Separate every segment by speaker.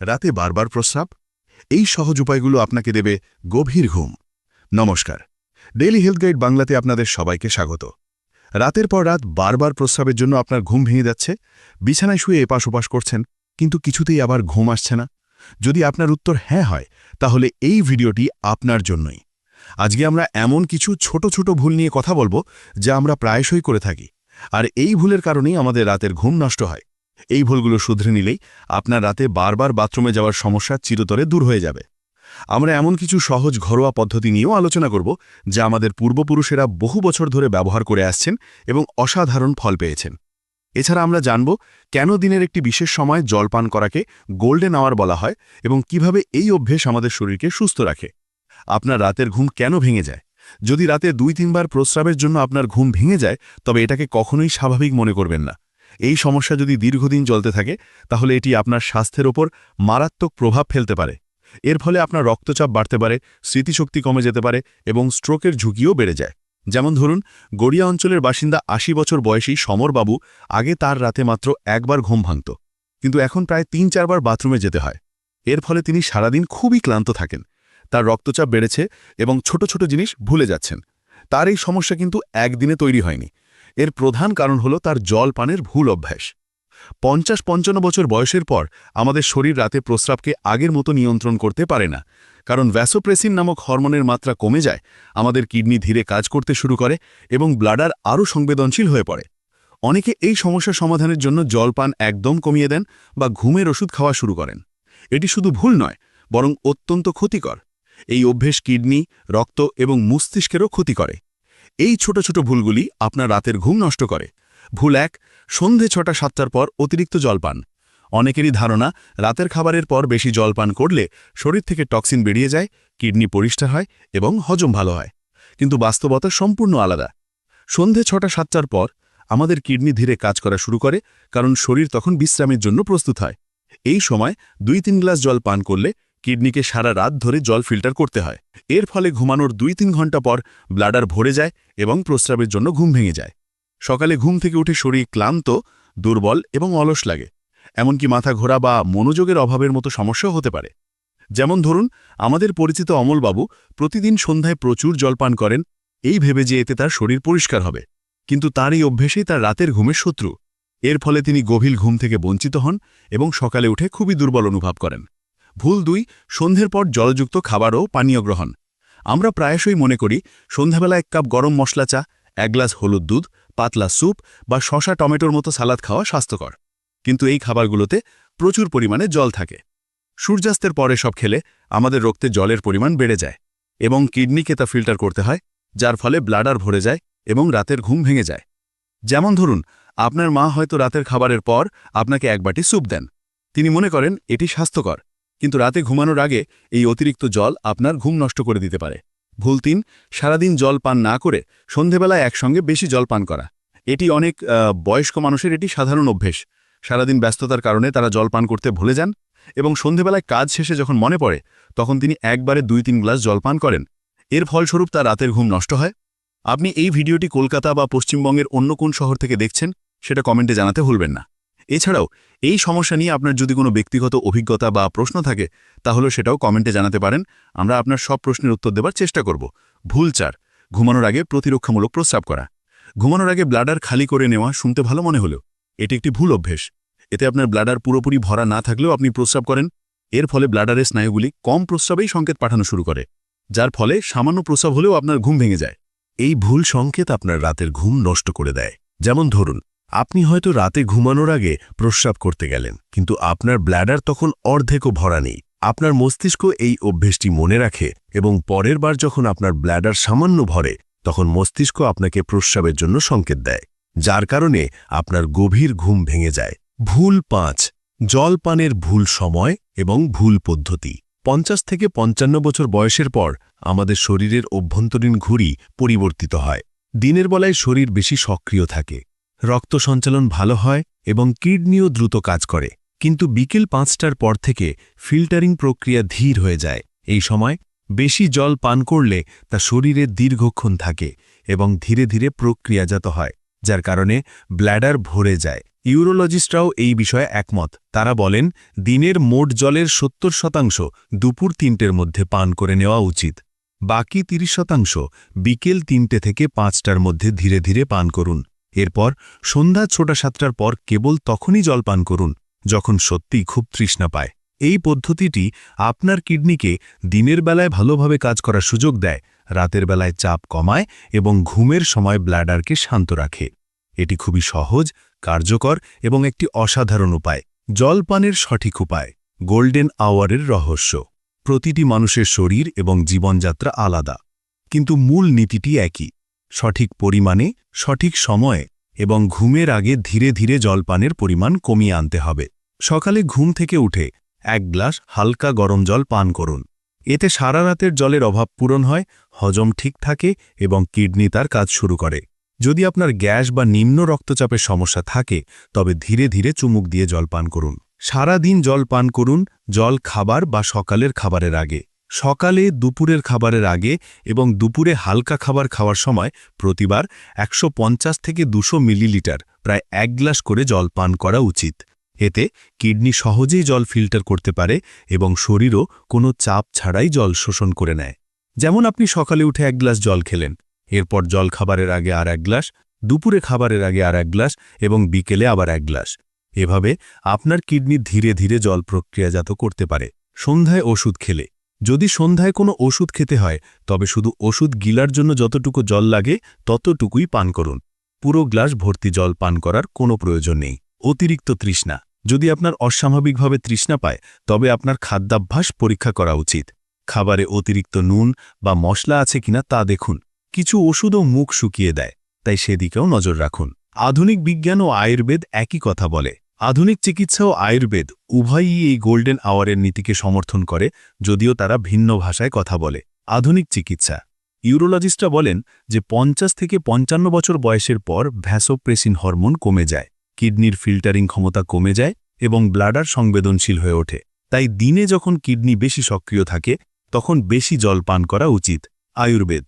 Speaker 1: রাতে বারবার প্রস্রাব? এই সহজ উপায়গুলো আপনাকে দেবে গভীর ঘুম। নমস্কার। ডেইলি হেলথ গাইড বাংলাতে আপনাদের সবাইকে স্বাগত। রাতের পর রাত বারবার প্রস্রাবের জন্য আপনার ঘুম ভেঙে যাচ্ছে, বিছানায় শুয়ে এপাশ ওপাশ করছেন, কিন্তু কিছুতেই আবার ঘুম আসছে না। যদি আপনার উত্তর হ্যাঁ হয়, তাহলে এই ভিডিওটি আপনার জন্যই। আজকে আমরা এমন কিছু ছোট ছোট ভুল নিয়ে কথা বলব, যা আমরা প্রায়শই করে থাকি। আর এই ভুলের কারণেই আমাদের রাতের ঘুম নষ্ট হয়। এই ভুলগুলো শুধরে নিলেই আপনার রাতে বারবার বাথরুমে যাওয়ার সমস্যা চিরতরে দূর হয়ে যাবে। আমরা এমন কিছু সহজ ঘরোয়া পদ্ধতি নিয়েও আলোচনা করব, যা আমাদের পূর্বপুরুষেরা বহু বছর ধরে ব্যবহার করে আসছেন এবং অসাধারণ ফল পেয়েছেন। এছাড়া আমরা জানব, কেন দিনের একটি বিশেষ সময় জলপান করাকে গোল্ডেন আওয়ার বলা হয় এবং কীভাবে এই অভ্যেস আমাদের শরীরকে সুস্থ রাখে। আপনার রাতের ঘুম কেন ভেঙে যায়? যদি রাতে দুই তিনবার প্রস্রাবের জন্য আপনার ঘুম ভেঙে যায়, তবে এটাকে কখনোই স্বাভাবিক মনে করবেন না। এই সমস্যা যদি দীর্ঘদিন চলতে থাকে, তাহলে এটি আপনার স্বাস্থ্যের ওপর মারাত্মক প্রভাব ফেলতে পারে। এর ফলে আপনার রক্তচাপ বাড়তে পারে, স্মৃতিশক্তি কমে যেতে পারে এবং স্ট্রোকের ঝুঁকিও বেড়ে যায়। যেমন ধরুন, গড়িয়া অঞ্চলের বাসিন্দা আশি বছর বয়সী সমরবাবু আগে তার রাতে মাত্র একবার ঘুম ভাঙত। কিন্তু এখন প্রায় তিন চারবার বাথরুমে যেতে হয়। এর ফলে তিনি সারাদিন খুবই ক্লান্ত থাকেন। তার রক্তচাপ বেড়েছে এবং ছোট ছোট জিনিস ভুলে যাচ্ছেন। তার এই সমস্যা কিন্তু একদিনে তৈরি হয়নি। এর প্রধান কারণ হল তার জল পানের ভুল অভ্যাস। পঞ্চাশ পঞ্চান্ন বছর বয়সের পর আমাদের শরীর রাতে প্রস্রাবকে আগের মতো নিয়ন্ত্রণ করতে পারে না, কারণ ভ্যাসোপ্রেসিন নামক হরমোনের মাত্রা কমে যায়, আমাদের কিডনি ধীরে কাজ করতে শুরু করে এবং ব্লাডার আরও সংবেদনশীল হয়ে পড়ে। অনেকে এই সমস্যা সমাধানের জন্য জলপান একদম কমিয়ে দেন বা ঘুমের ওষুধ খাওয়া শুরু করেন। এটি শুধু ভুল নয়, বরং অত্যন্ত ক্ষতিকর। এই অভ্যেস কিডনি, রক্ত এবং মস্তিষ্কেরও ক্ষতি করে। এই ছোট ছোট ভুলগুলি আপনার রাতের ঘুম নষ্ট করে। ভুল এক, সন্ধে ছটা, সাতটার পর অতিরিক্ত জলপান অনেকেরই ধারণা, রাতের খাবারের পর বেশি জলপান করলে শরীর থেকে টক্সিন বেরিয়ে যায়, কিডনি পরিষ্কার হয় এবং হজম ভালো হয়। কিন্তু বাস্তবতা সম্পূর্ণ আলাদা। সন্ধে ছটা, সাতটার পর আমাদের কিডনি ধীরে কাজ করা শুরু করে, কারণ শরীর তখন বিশ্রামের জন্য প্রস্তুত হয়। এই সময় দুই, তিন গ্লাস জল পান করলে কিডনিকে সারা রাত ধরে জল ফিল্টার করতে হয়। এর ফলে ঘুমানোর দুই তিন ঘণ্টা পর ব্লাডার ভরে যায় এবং প্রস্রাবের জন্য ঘুম ভেঙে যায়। সকালে ঘুম থেকে উঠে শরীর ক্লান্ত, দুর্বল এবং অলস লাগে। এমনকি মাথা ঘোরা বা মনোযোগের অভাবের মতো সমস্যাও হতে পারে। যেমন ধরুন, আমাদের পরিচিত অমলবাবু প্রতিদিন সন্ধ্যায় প্রচুর জলপান করেন, এই ভেবে যে এতে তার শরীর পরিষ্কার হবে। কিন্তু তার এই অভ্যেসেই তার রাতের ঘুমের শত্রু। এর ফলে তিনি গভীর ঘুম থেকে বঞ্চিত হন এবং সকালে উঠে খুবই দুর্বল অনুভব করেন। ভুল দুই, সন্ধ্যের পর জলযুক্ত খাবার ও পানীয় গ্রহণ। আমরা প্রায়শই মনে করি, সন্ধ্যাবেলা এক কাপ গরম মশলা চা, এক গ্লাস হলুদ দুধ, পাতলা স্যুপ বা শশা টমেটোর মতো সালাদ খাওয়া স্বাস্থ্যকর। কিন্তু এই খাবারগুলোতে প্রচুর পরিমাণে জল থাকে। সূর্যাস্তের পরে সব খেলে আমাদের রক্তে জলের পরিমাণ বেড়ে যায় এবং কিডনিকে তা ফিল্টার করতে হয়, যার ফলে ব্লাডার ভরে যায় এবং রাতের ঘুম ভেঙে যায়। যেমন ধরুন, আপনার মা হয়তো রাতের খাবারের পর আপনাকে এক বাটি স্যুপ দেন। তিনি মনে করেন, এটি স্বাস্থ্যকর। কিন্তু রাতে ঘুমানোর আগে এই অতিরিক্ত জল আপনার ঘুম নষ্ট করে দিতে পারে। ভুল তিন, সারাদিন জল পান না করে সন্ধেবেলায় একসঙ্গে বেশি জল পান করা। এটি অনেক বয়স্ক মানুষের এটি সাধারণ অভ্যেস। সারাদিন ব্যস্ততার কারণে তারা জল পান করতে ভুলে যান এবং সন্ধেবেলায় কাজ শেষে যখন মনে পড়ে, তখন তিনি একবারে দুই তিন গ্লাস জল পান করেন। এর ফলস্বরূপ তার রাতের ঘুম নষ্ট হয়। আপনি এই ভিডিওটি কলকাতা বা পশ্চিমবঙ্গের অন্য কোন শহর থেকে দেখছেন, সেটা কমেন্টে জানাতে ভুলবেন না। এছাড়াও, এই সমস্যা নিয়ে আপনার যদি কোনো ব্যক্তিগত অভিজ্ঞতা বা প্রশ্ন থাকে, তাহলে সেটাও কমেন্টে জানাতে পারেন। আমরা আপনার সব প্রশ্নের উত্তর দেবার চেষ্টা করব। ভুল চার, ঘুমানোর আগে প্রতিরক্ষামূলক প্রস্রাব করা। ঘুমানোর আগে ব্লাডার খালি করে নেওয়া শুনতে ভালো মনে হলেও, এটি একটি ভুল অভ্যেস। এতে আপনার ব্লাডার পুরোপুরি ভরা না থাকলেও আপনি প্রস্রাব করেন। এর ফলে ব্লাডারের স্নায়ুগুলি কম প্রস্রাবেই সংকেত পাঠানো শুরু করে, যার ফলে সামান্য প্রস্রাব হলেও আপনার ঘুম ভেঙে যায়।
Speaker 2: এই ভুল সংকেত আপনার রাতের ঘুম নষ্ট করে দেয়। যেমন ধরুন আপনি হয়তো রাতে ঘুমানোর আগে প্রস্রাব করতে গেলেন, কিন্তু আপনার ব্ল্যাডার তখন অর্ধেকও ভরা নেই। আপনার মস্তিষ্ক এই অভ্যেসটি মনে রাখে এবং পরের বার যখন আপনার ব্ল্যাডার সামান্য ভরে, তখন মস্তিষ্ক আপনাকে প্রস্রাবের জন্য সংকেত দেয়, যার কারণে আপনার গভীর ঘুম ভেঙে যায়। ভুল পাঁচ জল পানের ভুল সময় এবং ভুল পদ্ধতি। পঞ্চাশ থেকে পঞ্চান্ন বছর বয়সের পর আমাদের শরীরের অভ্যন্তরীণ ঘুড়ি পরিবর্তিত হয়। দিনের বেলায় শরীর বেশি সক্রিয় থাকে। রক্ত সঞ্চালন ভালো হয় এবং কিডনিও দ্রুত কাজ করে। কিন্তু বিকেল পাঁচটার পর থেকে ফিল্টারিং প্রক্রিয়া ধীর হয়ে যায়। এই সময় বেশি জল পান করলে তা শরীরে দীর্ঘক্ষণ থাকে এবং ধীরে ধীরে প্রক্রিয়াজাত হয়, যার কারণে ব্ল্যাডার ভরে যায়। ইউরোলজিস্টরাও এই বিষয়ে একমত। তারা বলেন, দিনের মোট জলের সত্তর শতাংশ দুপুর তিনটের মধ্যে পান করে নেওয়া উচিত। বাকি তিরিশ শতাংশ বিকেল তিনটে থেকে পাঁচটার মধ্যে ধীরে ধীরে পান করুন। এরপর সন্ধ্যা ছোটা সাতটার পর কেবল তখনই জল পান করুন, যখন সত্যিই খুব তৃষ্ণা পায়। এই পদ্ধতিটি আপনার কিডনিকে দিনের বেলায় ভালোভাবে কাজ করার সুযোগ দেয়, রাতের বেলায় চাপ কমায় এবং ঘুমের সময় ব্ল্যাডারকে শান্ত রাখে। এটি খুবই সহজ, কার্যকর এবং একটি অসাধারণ উপায়, জল পানের সঠিক উপায়, গোল্ডেন আওয়ারের রহস্য। প্রতিটি মানুষের শরীর এবং জীবনযাত্রা আলাদা, কিন্তু মূল নীতিটি একই। সঠিক পরিমাণে, সঠিক সময়ে এবং ঘুমের আগে ধীরে ধীরে জলপানের পরিমাণ কমিয়ে আনতে হবে। সকালে ঘুম থেকে উঠে এক গ্লাস হালকা গরম জল পান করুন। এতে সারা রাতের জলের অভাব পূরণ হয়, হজম ঠিক থাকে এবং কিডনি তার কাজ শুরু করে। যদি আপনার গ্যাস বা নিম্ন রক্তচাপের সমস্যা থাকে, তবে ধীরে ধীরে চুমুক দিয়ে জল পান করুন। সারা দিন জল পান করুন, জল খাবার বা সকালের খাবারের আগে। সকালে দুপুরের খাবারের আগে এবং দুপুরে হালকা খাবার খাওয়ার সময় প্রতিবার একশো পঞ্চাশ থেকে দুশো মিলিলিটার প্রায় এক গ্লাস করে জল পান করা উচিত। এতে কিডনি সহজেই জল ফিল্টার করতে পারে এবং শরীরও কোনো চাপ ছাড়াই জল শোষণ করে নেয়। যেমন আপনি সকালে উঠে এক গ্লাস জল খেলেন, এরপর জল খাবারের আগে আর এক গ্লাস, দুপুরে খাবারের আগে আর এক গ্লাস এবং বিকেলে আবার এক গ্লাস। এভাবে আপনার কিডনি ধীরে ধীরে জল প্রক্রিয়াজাত করতে পারে। সন্ধ্যায় ওষুধ খেলে যদি সন্ধ্যায় কোনো ওষুধ খেতে হয়, তবে শুধু ওষুধ গিলার জন্য যতটুকু জল লাগে, ততটুকুই পান করুন। পুরো গ্লাস ভর্তি জল পান করার কোনো প্রয়োজন নেই। অতিরিক্ত তৃষ্ণা। যদি আপনার অস্বাভাবিকভাবে তৃষ্ণা পায়, তবে আপনার খাদ্যাভ্যাস পরীক্ষা করা উচিত। খাবারে অতিরিক্ত নুন বা মশলা আছে কিনা তা দেখুন। কিছু ওষুধও মুখ শুকিয়ে দেয়, তাই সেদিকেও নজর রাখুন। আধুনিক বিজ্ঞান ও আয়ুর্বেদ একই কথা বলে। আধুনিক চিকিৎসা ও আয়ুর্বেদ উভয়ই এই গোল্ডেন আওয়ারের নীতিকে সমর্থন করে, যদিও তারা ভিন্ন ভাষায় কথা বলে। আধুনিক চিকিৎসা। ইউরোলজিস্টরা বলেন যে পঞ্চাশ থেকে পঞ্চান্ন বছর বয়সের পর ভ্যাসোপ্রেসিন হরমোন কমে যায়, কিডনির ফিল্টারিং ক্ষমতা কমে যায় এবং ব্লাডার সংবেদনশীল হয়ে ওঠে। তাই দিনে যখন কিডনি বেশি সক্রিয় থাকে, তখন বেশি জল পান করা উচিত। আয়ুর্বেদ।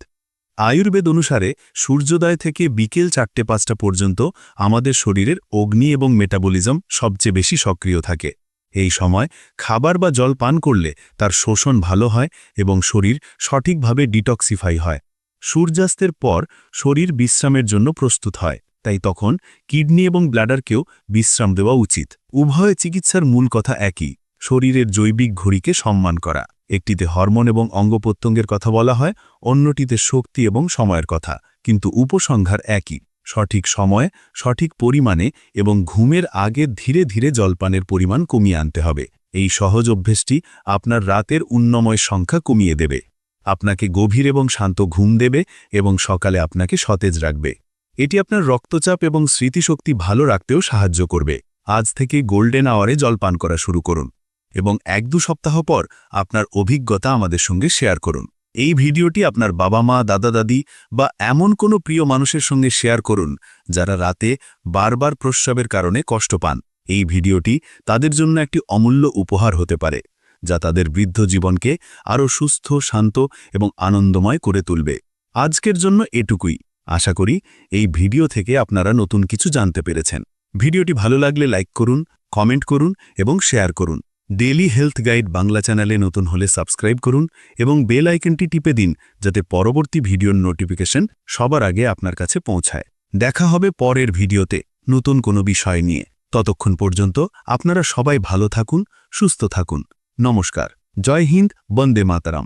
Speaker 2: আয়ুর্বেদ অনুসারে সূর্যোদয় থেকে বিকেল চারটে পাঁচটা পর্যন্ত আমাদের শরীরের অগ্নি এবং মেটাবলিজম সবচেয়ে বেশি সক্রিয় থাকে। এই সময় খাবার বা জল পান করলে তার শোষণ ভালো হয় এবং শরীর সঠিকভাবে ডিটক্সিফাই হয়। সূর্যাস্তের পর শরীর বিশ্রামের জন্য প্রস্তুত হয়, তাই তখন কিডনি এবং ব্লাডারকেও বিশ্রাম দেওয়া উচিত। উভয় চিকিৎসার মূল কথা একই, শরীরের জৈবিক ঘড়িকে সম্মান করা। একটিতে হরমোন এবং অঙ্গপ্রত্যঙ্গের কথা বলা হয়, অন্যটিতে শক্তি এবং সময়ের কথা। কিন্তু উপসংহার একই। সঠিক সময়ে, সঠিক পরিমাণে এবং ঘুমের আগে ধীরে ধীরে জলপানের পরিমাণ কমিয়ে আনতে হবে। এই সহজ অভ্যেসটি আপনার রাতের উন্নময় সংখ্যা কমিয়ে দেবে। আপনাকে গভীর এবং শান্ত ঘুম দেবে এবং সকালে আপনাকে সতেজ রাখবে। এটি আপনার রক্তচাপ এবং স্মৃতিশক্তি ভালো রাখতেও সাহায্য করবে। আজ থেকে গোল্ডেন আওয়ারে জলপান করা শুরু করুন। এবং এক দু সপ্তাহ পর আপনার অভিজ্ঞতা আমাদের সঙ্গে শেয়ার করুন। এই ভিডিওটি আপনার বাবা মা দাদা দাদি বা এমন কোনো প্রিয় মানুষের সঙ্গে শেয়ার করুন যারা রাতে বারবার প্রস্রাবের কারণে কষ্ট পান। এই ভিডিওটি তাদের জন্য একটি অমূল্য উপহার হতে পারে, যা তাদের বৃদ্ধ জীবনকে আরও সুস্থ, শান্ত এবং আনন্দময় করে তুলবে। আজকের জন্য এটুকুই। আশা করি এই ভিডিও থেকে আপনারা নতুন কিছু জানতে পেরেছেন। ভিডিওটি ভালো লাগলে লাইক করুন, কমেন্ট করুন এবং শেয়ার করুন। ডেলি হেলথ গাইড বাংলা চ্যানেলে নতুন হলে সাবস্ক্রাইব করুন এবং বেল আইকনটি টিপে দিন যাতে পরবর্তী ভিডিওর নোটিফিকেশন সবার আগে আপনার কাছে পৌঁছায়। দেখা হবে পরের ভিডিওতে নতুন কোনো বিষয় নিয়ে। ততক্ষণ পর্যন্ত আপনারা সবাই ভালো থাকুন, সুস্থ থাকুন। নমস্কার। জয় হিন্দ, বন্দে মাতারাম।